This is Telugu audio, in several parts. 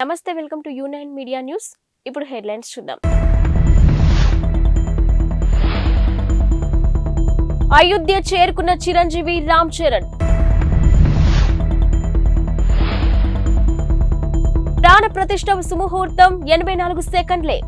నమస్తే వెల్కమ్ టు యూనైన్ మీడియా న్యూస్. ఇప్పుడు హెడ్లైన్స్ చూద్దాం. అయోధ్య చేరుకున్న చిరంజీవి రామ్ చరణ్. ప్రాణ ప్రతిష్ట సుముహూర్తం ఎనభై నాలుగు సెకండ్లే.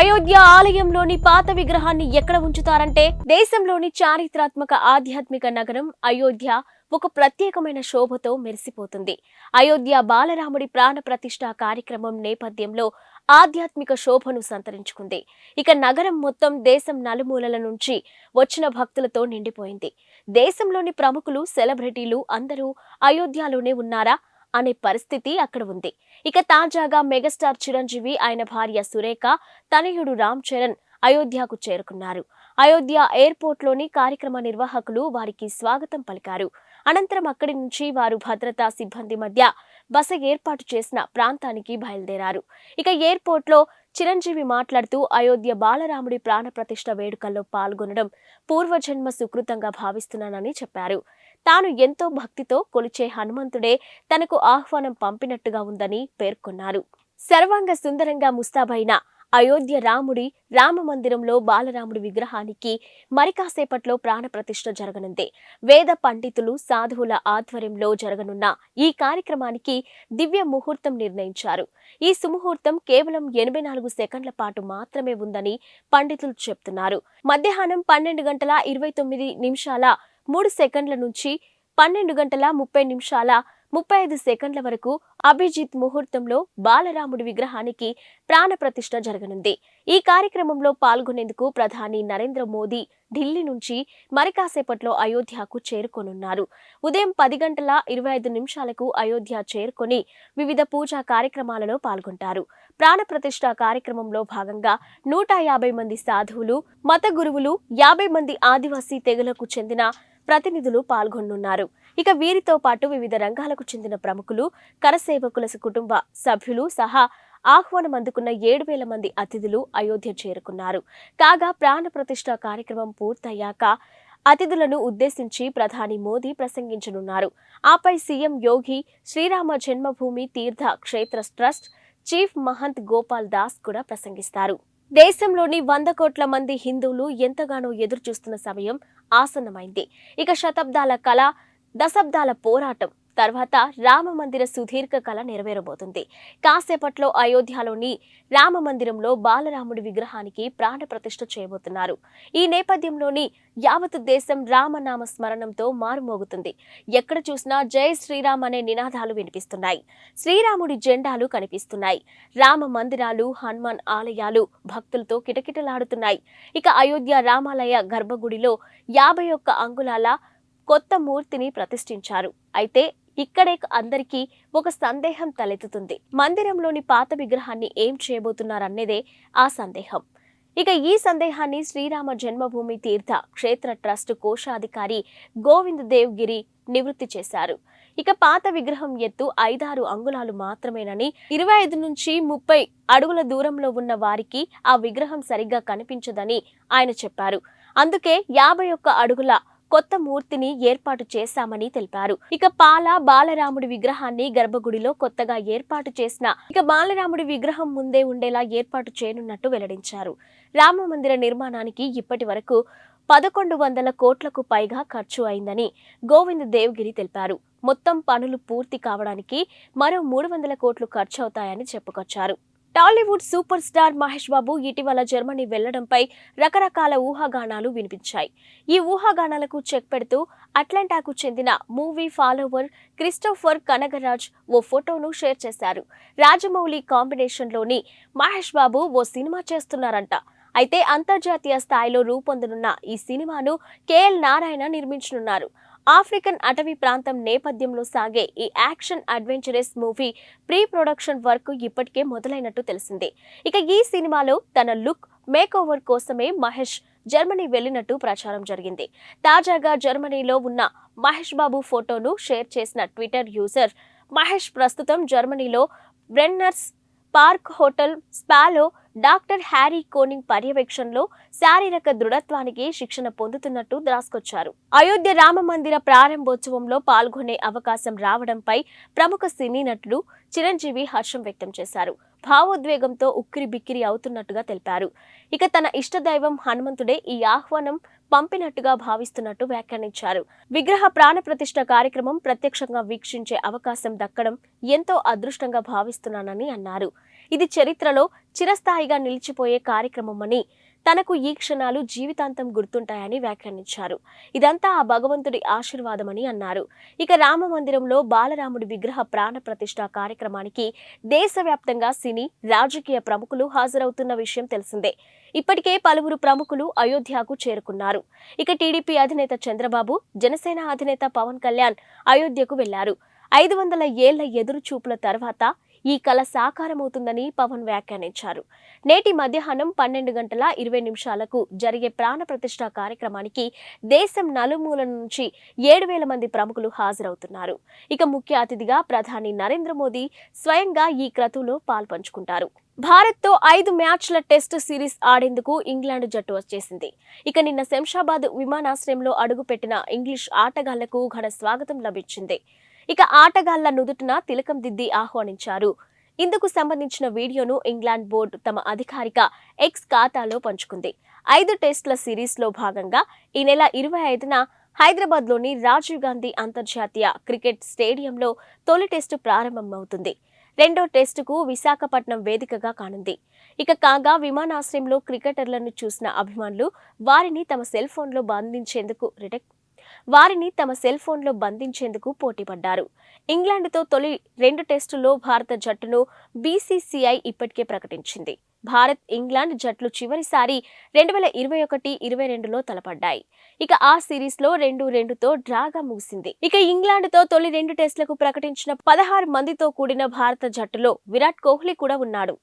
అయోధ్య ఆలయంలోని పాత విగ్రహాన్ని ఎక్కడ ఉంచుతారంటే దేశంలోని చారిత్రాత్మక ఆధ్యాత్మిక నగరం అయోధ్య. ఒక ప్రత్యేకమైన శోభతో మెరిసిపోతుంది. అయోధ్య బాలరాముడి ప్రాణ ప్రతిష్ఠ కార్యక్రమం నేపథ్యంలో ఆధ్యాత్మిక శోభను సంతరించుకుంది. ఇక నగరం మొత్తం దేశం నలుమూలల నుంచి వచ్చిన భక్తులతో నిండిపోయింది. దేశంలోని ప్రముఖులు సెలబ్రిటీలు అందరూ అయోధ్యలోనే ఉన్నారా అనే పరిస్థితి అక్కడ ఉంది. ఇక తాజాగా మెగాస్టార్ చిరంజీవి ఆయన భార్య సురేఖ తనయుడు రామ్ చరణ్ అయోధ్యకు చేరుకున్నారు. అయోధ్య ఎయిర్పోర్ట్లోని కార్యక్రమ నిర్వాహకులు వారికి స్వాగతం పలికారు. అనంతరం అక్కడి నుంచి వారు భద్రతా సిబ్బంది మధ్య బస ఏర్పాటు చేసిన ప్రాంతానికి బయలుదేరారు. ఇక ఎయిర్పోర్ట్లో చిరంజీవి మాట్లాడుతూ అయోధ్య బాలరాముడి ప్రాణప్రతిష్ఠ వేడుకల్లో పాల్గొనడం పూర్వజన్మ సుకృతంగా భావిస్తున్నానని చెప్పారు. తాను ఎంతో భక్తితో కొలిచే హనుమంతుడే తనకు ఆహ్వానం పంపినట్టుగా ఉందని పేర్కొన్నారు. సర్వాంగ సుందరంగా ముస్తాబైన అయోధ్య రాముడి రామ మందిరంలో బాలరాముడి విగ్రహానికి మరి కాసేపట్లో ప్రాణప్రతిష్ఠ జరగనుంది. వేద పండితులు సాధువుల ఆధ్వర్యంలో జరగనున్న ఈ కార్యక్రమానికి దివ్య ముహూర్తం నిర్ణయించారు. ఈ సుముహూర్తం కేవలం ఎనభై నాలుగు సెకండ్ల పాటు మాత్రమే ఉందని పండితులు చెప్తున్నారు. మధ్యాహ్నం పన్నెండు గంటల ఇరవై తొమ్మిది నిమిషాల మూడు సెకండ్ల నుంచి పన్నెండు గంటల ముప్పై నిమిషాల ముప్పై ఐదు సెకండ్ల వరకు అభిజిత్ ముహూర్తంలో బాలరాముడి విగ్రహానికి ప్రాణప్రతిష్ఠ జరగనుంది. ఈ కార్యక్రమంలో పాల్గొనేందుకు ప్రధాని నరేంద్ర మోదీ ఢిల్లీ నుంచి మరి కాసేపట్లో అయోధ్యకు చేరుకోనున్నారు. ఉదయం పది గంటల ఇరవై ఐదు నిమిషాలకు అయోధ్య చేరుకొని వివిధ పూజా కార్యక్రమాలలో పాల్గొంటారు. ప్రాణప్రతిష్ఠ కార్యక్రమంలో భాగంగా నూట యాభై మంది సాధువులు మత గురువులు యాభై మంది ఆదివాసీ తెగలకు చెందిన ప్రతినిధులు పాల్గొనున్నారు ఇక వీరితో పాటు వివిధ రంగాలకు చెందిన ప్రముఖులు కరసేవకుల కుటుంబ సభ్యులు సహా ఆహ్వానం అందుకున్న ఏడు వేల మంది అతిథులు అయోధ్య చేరుకున్నారు. కాగా ప్రాణప్రతిష్ఠ కార్యక్రమం పూర్తయ్యాక అతిథులను ఉద్దేశించి ప్రధాని మోదీ ప్రసంగించనున్నారు. ఆపై సీఎం యోగి శ్రీరామ జన్మభూమి తీర్థ క్షేత్ర ట్రస్ట్ చీఫ్ మహంత్ గోపాల్ దాస్ కూడా ప్రసంగిస్తారు. దేశంలోని వంద కోట్ల మంది హిందువులు ఎంతగానో ఎదురు చూస్తున్న సమయం ఆసన్నమైంది. ఇక శతాబ్దాల కళ దశాబ్దాల పోరాటం తర్వాత రామ మందిర సుదీర్ఘ కళ నెరవేరబోతుంది. కాసేపట్లో అయోధ్యలోని రామ మందిరంలో బాలరాముడి విగ్రహానికి ప్రాణ ప్రతిష్ఠ చేయబోతున్నారు. ఈ నేపథ్యంలోని యావత్ దేశం రామనామ స్మరణంతో మారుమోగుతుంది. ఎక్కడ చూసినా జై శ్రీరామ్ అనే నినాదాలు వినిపిస్తున్నాయి. శ్రీరాముడి జెండాలు కనిపిస్తున్నాయి. రామ మందిరాలు హనుమాన్ ఆలయాలు భక్తులతో కిటకిటలాడుతున్నాయి. ఇక అయోధ్య రామాలయ గర్భగుడిలో యాభై ఒక్క అంగుళాల కొత్త మూర్తిని ప్రతిష్ఠించారు. అయితే ఇక్కడే అందరికీ ఒక సందేహం తలెత్తుతుంది. మందిరంలోని పాత విగ్రహాన్ని ఏం చేయబోతున్నారన్నదే ఆ సందేహం. ఇక ఈ సందేహాన్ని శ్రీరామ జన్మభూమి తీర్థ క్షేత్ర ట్రస్ట్ కోశాధికారి గోవింద్ దేవ్ గిరి నివృత్తి చేశారు. ఇక పాత విగ్రహం ఎత్తు ఐదారు అంగుళాలు మాత్రమేనని ఇరవై ఐదు నుంచి ముప్పై అడుగుల దూరంలో ఉన్న వారికి ఆ విగ్రహం సరిగ్గా కనిపించదని ఆయన చెప్పారు. అందుకే యాభై ఒక్క అడుగుల కొత్త మూర్తిని ఏర్పాటు చేశామని తెలిపారు. ఇక పాల బాలరాముడి విగ్రహాన్ని గర్భగుడిలో కొత్తగా ఏర్పాటు చేసిన ఇక బాలరాముడి విగ్రహం ముందే ఉండేలా ఏర్పాటు చేయనున్నట్టు వెల్లడించారు. రామ మందిర నిర్మాణానికి ఇప్పటి వరకు పదకొండు వందల కోట్లకు పైగా ఖర్చు అయిందని గోవింద్ దేవ్గిరి తెలిపారు. మొత్తం పనులు పూర్తి కావడానికి మరో మూడు వందల కోట్లు ఖర్చు అవుతాయని చెప్పుకొచ్చారు. టాలీవుడ్ సూపర్ స్టార్ మహేష్ బాబు ఇటీవల జర్మనీ వెళ్ళడంపై రకరకాల ఊహాగానాలు వినిపించాయి. ఈ ఊహాగానాలకు చెక్ పెడుతూ అట్లాంటాకు చెందిన మూవీ ఫాలోవర్ క్రిస్టోఫర్ కనగరాజ్ ఓ ఫోటోను షేర్ చేశారు. రాజమౌళి కాంబినేషన్లోని మహేష్ బాబు ఓ సినిమా చేస్తున్నారంట. అయితే అంతర్జాతీయ స్థాయిలో రూపొందనున్న ఈ సినిమాను కేఎల్ నారాయణ నిర్మించనున్నారు. ఆఫ్రికన్ అటవీ ప్రాంతం నేపథ్యంలో సాగే ఈ action adventurous movie pre production work ఇప్పటికే మొదలైనట్టు తెలిసింది. ఇక ఈ సినిమాలో తన లుక్ మేక్ ఓవర్ కోసమే మహేష్ జర్మనీ వెళ్ళినట్టు ప్రచారం జరిగింది. తాజాగా జర్మనీలో ఉన్న మహేష్ బాబు ఫోటోను షేర్ చేసిన ట్విట్టర్ యూజర్ మహేష్ ప్రస్తుతం జర్మనీలో బ్రెన్నర్స్ పార్క్ హోటల్ స్పాలో డాక్టర్ హ్యారీ కోనింగ్ పర్యవేక్షణలో శారీరక దృఢత్వానికి శిక్షణ పొందుతున్నట్టు దాసుకొచ్చారు. అయోధ్య రామ మందిర ప్రారంభోత్సవంలో పాల్గొనే అవకాశం రావడంపై ప్రముఖ సినీ నటుడు చిరంజీవి హర్షం వ్యక్తం చేశారు. భావోద్వేగంతో ఉక్కిరి బిక్కిరి అవుతున్నట్టుగా తెలిపారు. ఇక తన ఇష్టదైవం హనుమంతుడే ఈ ఆహ్వానం పంపినట్టుగా భావిస్తున్నట్టు వ్యాఖ్యానించారు. విగ్రహ ప్రాణ ప్రతిష్ఠ కార్యక్రమం ప్రత్యక్షంగా వీక్షించే అవకాశం దక్కడం ఎంతో అదృష్టంగా భావిస్తున్నానని అన్నారు. ఇది చరిత్రలో చిరస్థాయిగా నిలిచిపోయే కార్యక్రమమని తనకు ఈ క్షణాలు జీవితాంతం గుర్తుంటాయని వ్యాఖ్యానించారు. ఇదంతా ఆ భగవంతుడి ఆశీర్వాదమని అన్నారు. ఇక రామ మందిరంలో బాలరాముడి విగ్రహ ప్రాణ ప్రతిష్ఠ కార్యక్రమానికి దేశవ్యాప్తంగా సినీ రాజకీయ ప్రముఖులు హాజరవుతున్న విషయం తెలిసిందే. ఇప్పటికే పలువురు ప్రముఖులు అయోధ్యకు చేరుకున్నారు. ఇక టీడీపీ అధినేత చంద్రబాబు జనసేన అధినేత పవన్ కళ్యాణ్ అయోధ్యకు వెళ్ళారు. ఐదు వందల ఏళ్ళ ఎదురుచూపుల తర్వాత ఈ కళ సాకారమవుతుందని పవన్ వ్యాఖ్యానించారు. నేటి మధ్యాహ్నం పన్నెండు గంటల ఇరవై నిమిషాలకు జరిగే ప్రాణ ప్రతిష్ట కార్యక్రమానికి దేశం నలుమూల నుంచి ఏడు వేల మంది ప్రముఖులు హాజరవుతున్నారు. ఇక ముఖ్య అతిథిగా ప్రధాని నరేంద్ర మోదీ స్వయంగా ఈ క్రతువులో పాల్పంచుకుంటారు. భారత్తో ఐదు మ్యాచ్ల టెస్ట్ సిరీస్ ఆడేందుకు ఇంగ్లాండ్ జట్టు వచ్చేసింది. ఇక నిన్న శంషాబాద్ విమానాశ్రయంలో అడుగుపెట్టిన ఇంగ్లీష్ ఆటగాళ్ళకు ఘన స్వాగతం లభించింది. ఇక ఆటగాళ్ళ నుదుటిన తిలకం దిద్ది ఆహ్వానించారు. ఇందుకు సంబంధించిన వీడియోను ఇంగ్లాండ్ బోర్డు తమ అధికారిక ఎక్స్ ఖాతాలో పంచుకుంది. ఐదు టెస్టుల సిరీస్లో భాగంగా ఈ నెల ఇరవై ఐదున హైదరాబాద్లోని రాజీవ్ గాంధీ అంతర్జాతీయ క్రికెట్ స్టేడియంలో తొలి టెస్టు ప్రారంభమవుతుంది. రెండో టెస్టుకు విశాఖపట్నం వేదికగా కానుంది. ఇక కాగా విమానాశ్రయంలో క్రికెటర్లను చూసిన అభిమానులు వారిని తమ సెల్ ఫోన్లో బంధించేందుకు రిటెక్ వారిని తమ సెల్ ఫోన్లో బంధించేందుకు పోటీపడ్డారు. ఇంగ్లాండ్తో తొలి రెండు టెస్టుల్లో భారత జట్టును బీసీసీఐ ఇప్పటికే ప్రకటించింది. భారత్ ఇంగ్లాండ్ జట్లు చివరిసారి రెండు వేల ఇరవై ఒకటి ఇరవై రెండులో తలపడ్డాయి. ఇక ఆ సిరీస్లో రెండు రెండుతో డ్రాగా ముగిసింది. ఇక ఇంగ్లాండ్తో తొలి రెండు టెస్టులకు ప్రకటించిన పదహారు మందితో కూడిన భారత జట్టులో విరాట్ కోహ్లీ కూడా ఉన్నాడు.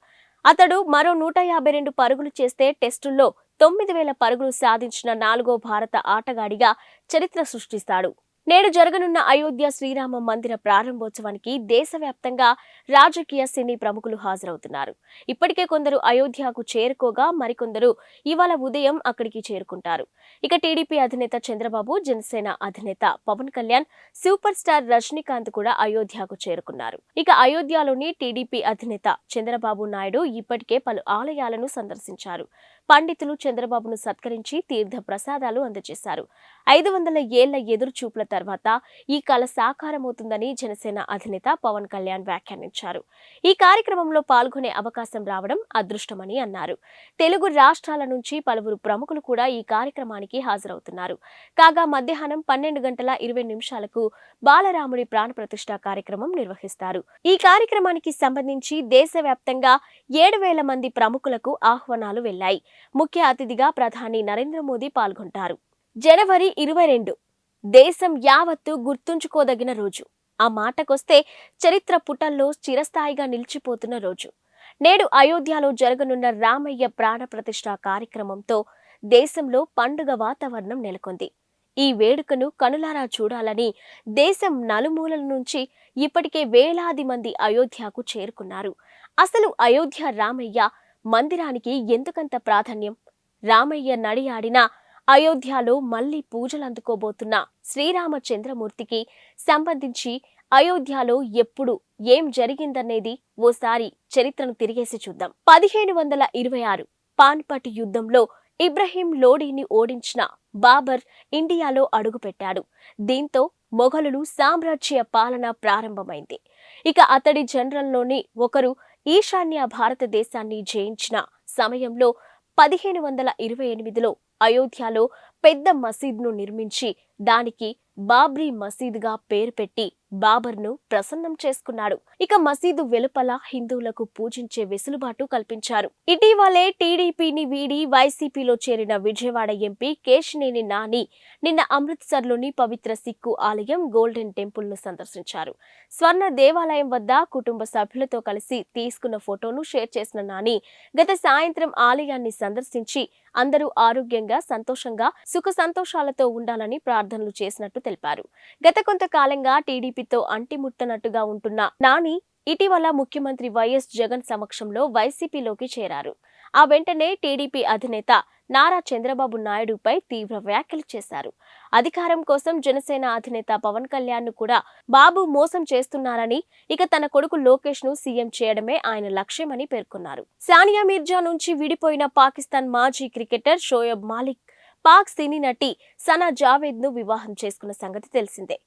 అతడు మరో నూట యాభై రెండు పరుగులు చేస్తే టెస్టుల్లో తొమ్మిది వేల పరుగులు సాధించిన నాలుగో భారత ఆటగాడిగా చరిత్ర సృష్టిస్తాడు. నేడు జరగనున్న అయోధ్య శ్రీరామ మందిర ప్రారంభోత్సవానికి దేశవ్యాప్తంగా రాజకీయ సినీ ప్రముఖులు హాజరవుతున్నారు. ఇప్పటికే కొందరు అయోధ్యకు చేరుకోగా మరికొందరు ఇవాళ ఉదయం అక్కడికి చేరుకుంటారు. ఇక టీడీపీ అధినేత చంద్రబాబు జనసేన అధినేత పవన్ కళ్యాణ్ సూపర్ స్టార్ రజనీకాంత్ కూడా అయోధ్యకు చేరుకున్నారు. ఇక అయోధ్యలోని టీడీపీ అధినేత చంద్రబాబు నాయుడు ఇప్పటికే పలు ఆలయాలను సందర్శించారు. పండితులు చంద్రబాబును సత్కరించి తీర్థ ప్రసాదాలు అందజేశారు. ఐదు వందల ఏళ్ళ ఎదురు చూపుల తర్వాత ఈ కళ సాకారమవుతుందని జనసేన అధినేత పవన్ కళ్యాణ్ వ్యాఖ్యానించారు. ఈ కార్యక్రమంలో పాల్గొనే అవకాశం రావడం అదృష్టమని అన్నారు. తెలుగు రాష్ట్రాల నుంచి పలువురు ప్రముఖులు కూడా ఈ కార్యక్రమానికి హాజరవుతున్నారు. కాగా మధ్యాహ్నం పన్నెండు గంటల ఇరవై నిమిషాలకు బాలరాముడి ప్రాణప్రతిష్ఠ కార్యక్రమం నిర్వహిస్తారు. ఈ కార్యక్రమానికి సంబంధించి దేశవ్యాప్తంగా ఏడు వేల మంది ప్రముఖులకు ఆహ్వానాలు వెళ్ళాయి ముఖ్య అతిథిగా ప్రధాని నరేంద్ర మోదీ పాల్గొంటారు. జనవరి ఇరవై రెండు దేశం యావత్తు గుర్తుంచుకోదగిన రోజు. ఆ మాటకొస్తే చరిత్ర పుటల్లో చిరస్థాయిగా నిలిచిపోతున్న రోజు. నేడు అయోధ్యలో జరగనున్న రామయ్య ప్రాణ ప్రతిష్ఠ కార్యక్రమంతో దేశంలో పండుగ వాతావరణం నెలకొంది. ఈ వేడుకను కనులారా చూడాలని దేశం నలుమూలల నుంచి ఇప్పటికే వేలాది మంది అయోధ్యకు చేరుకున్నారు. అసలు అయోధ్య రామయ్య మందిరానికి ఎందుకంత ప్రాధాన్యం? రామయ్య నడియాడిన అయోధ్యలో మళ్ళీ పూజలు అందుకోబోతున్న శ్రీరామచంద్రమూర్తికి సంబంధించి అయోధ్యలో ఎప్పుడు ఏం జరిగిందనేది ఓసారి చరిత్రను తిరిగేసి చూద్దాం. పదిహేను వందల ఇరవై ఆరు పాన్పట్ యుద్ధంలో ఇబ్రహీం లోడీని ఓడించిన బాబర్ ఇండియాలో అడుగుపెట్టాడు. దీంతో మొఘలులు సామ్రాజ్య పాలన ప్రారంభమైంది. ఇక అతడి జనరల్లోని ఒకరు ఈశాన్య భారతదేశాన్ని జయించిన సమయంలో పదిహేను వందల ఇరవై ఎనిమిదిలో అయోధ్యలో పెద్ద మసీద్ను నిర్మించి దానికి బాబ్రీ మసీద్గా పేరు పెట్టి బాబర్ను ప్రసన్నం చేసుకున్నాడు. ఇక మసీదు వెలుపల హిందువులకు పూజించే వెసులుబాటు కల్పించారు. ఇటీవలే టీడీపీని వీడి వైసీపీలో చేరిన విజయవాడ ఎంపీ కేశినేని నాని నిన్న అమృత్సర్లోని పవిత్ర సిక్కు ఆలయం గోల్డెన్ టెంపుల్ను సందర్శించారు. స్వర్ణ దేవాలయం వద్ద కుటుంబ సభ్యులతో కలిసి తీసుకున్న ఫోటోను షేర్ చేసిన నాని గత సాయంత్రం ఆలయాన్ని సందర్శించి అందరూ ఆరోగ్యంగా సంతోషంగా సుఖ సంతోషాలతో ఉండాలని ప్రార్థనలు చేసినట్టు తెలిపారు. గత కొంతకాలంగా వైసీపీతో అంటిముట్టనట్టుగా ఉంటున్న నాని ఇటీవల ముఖ్యమంత్రి వైఎస్ జగన్ సమక్షంలో వైసీపీలోకి చేరారు. ఆ వెంటనే టీడీపీ అధినేత నారా చంద్రబాబు నాయుడుపై తీవ్ర వ్యాఖ్యలు చేశారు. అధికారం కోసం జనసేన అధినేత పవన్ కళ్యాణ్ను కూడా బాబు మోసం చేస్తున్నారని ఇక తన కొడుకు లోకేష్ను సీఎం చేయడమే ఆయన లక్ష్యమని పేర్కొన్నారు. సానియా మీర్జా నుంచి విడిపోయిన పాకిస్తాన్ మాజీ క్రికెటర్ షోయబ్ మాలిక్ పాక్ సినీ నటి సనా జావేద్ను వివాహం చేసుకున్న సంగతి తెలిసిందే.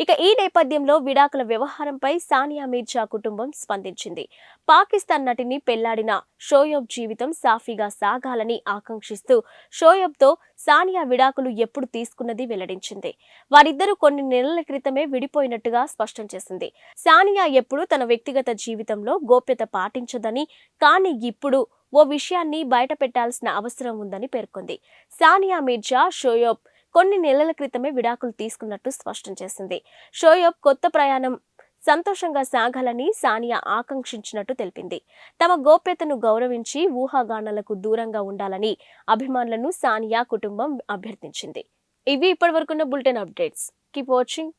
ఇక ఈ నేపథ్యంలో విడాకుల వ్యవహారంపై సానియా మీర్జా కుటుంబం స్పందించింది. పాకిస్తాన్ నటిని పెళ్ళాడిన షోయబ్ జీవితం సాఫీగా సాగాలని ఆకాంక్షిస్తూ షోయబ్తో సానియా విడాకులు ఎప్పుడు తీసుకున్నది వెల్లడించింది. వారిద్దరూ కొన్ని నెలల క్రితమే విడిపోయినట్టుగా స్పష్టం చేసింది. సానియా ఎప్పుడూ తన వ్యక్తిగత జీవితంలో గోప్యత పాటించదని కానీ ఇప్పుడు ఓ విషయాన్ని బయట పెట్టాల్సిన అవసరం ఉందని పేర్కొంది. సానియా మీర్జా షోయబ్ కొన్ని నెలల క్రితమే విడాకులు తీసుకున్నట్టు స్పష్టం చేసింది. షోయబ్ కొత్త ప్రయాణం సంతోషంగా సాగాలని సానియా ఆకాంక్షించినట్టు తెలిపింది. తమ గోప్యతను గౌరవించి ఊహాగానాలకు దూరంగా ఉండాలని అభిమానులను సానియా కుటుంబం అభ్యర్థించింది. ఇవి ఇప్పటివరకున్న బులెటిన్ అప్డేట్స్. Keep watching.